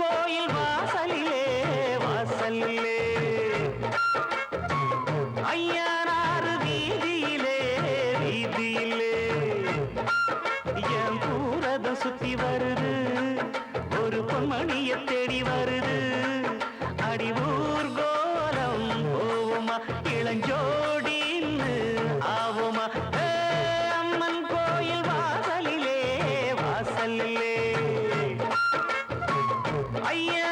கோயில் வாசலிலே வாசலிலே. ஐயனாறு வீதியிலே வீதியிலே. என் பூரதம் சுத்தி வருது ஒரு பொன்மணிய தேடி வருது. அடிவூர் கோலம் போவுமா இளஞ்சோடின்னு ஆவுமா. அம்மன் கோயில் வாசலிலே வாசலிலே. ஐயனாறு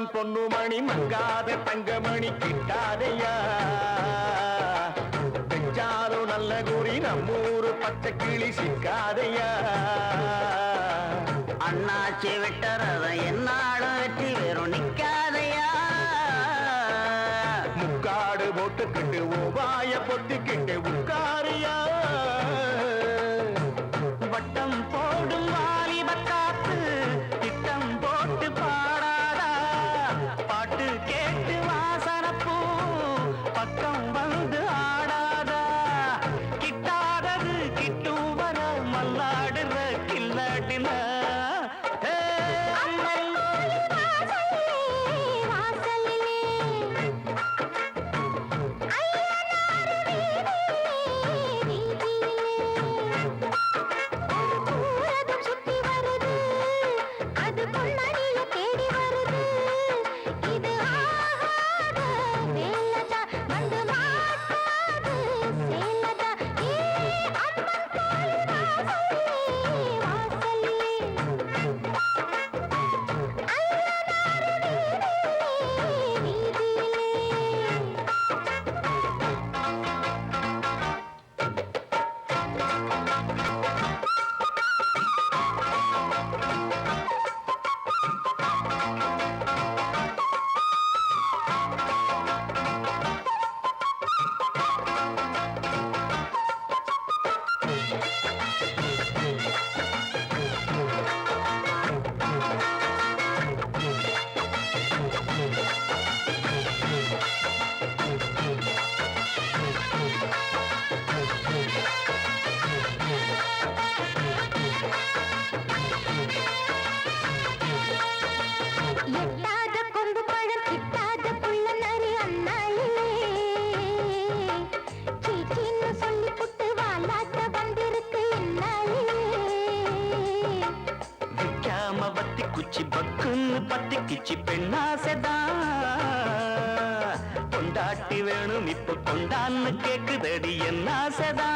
மச்சாவுன் பொண்ணுமணி மங்காத தங்கமணி கிட்டாதையா? பெஞ்சாலும் நல்ல குறி நம்மூரு பச்சை கிளி சிக்காதையா? அண்ணாச்சி விட்டறத என்னாலும் வெற்றி வெறும் நிக்காதையா? முக்காடு போட்டுக்கிட்டு ஓவாய பொத்திக்கிட்டு உட்காரியா? கிச்சி பக்குன்னு பத்தி கிச்சி பெண்ணாசைதா. கொண்டாட்டி வேணும் இப்ப கொண்டான்னு கேக்குதடி என்ன ஆசைதா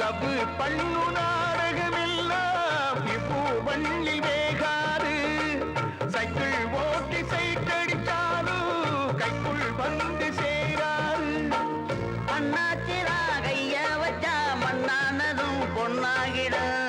லவ் பண்ணு நாடகம் எல்லாம் இப்போ வள்ளி வேகாது. சைக்கிள் ஓட்டி சைக்கடிச்சாலும் கைக்குள் வந்து சேராது. அண்ணாச்சிரா கைய வச்சா மண்ணானதும் பொன்னாகிடும்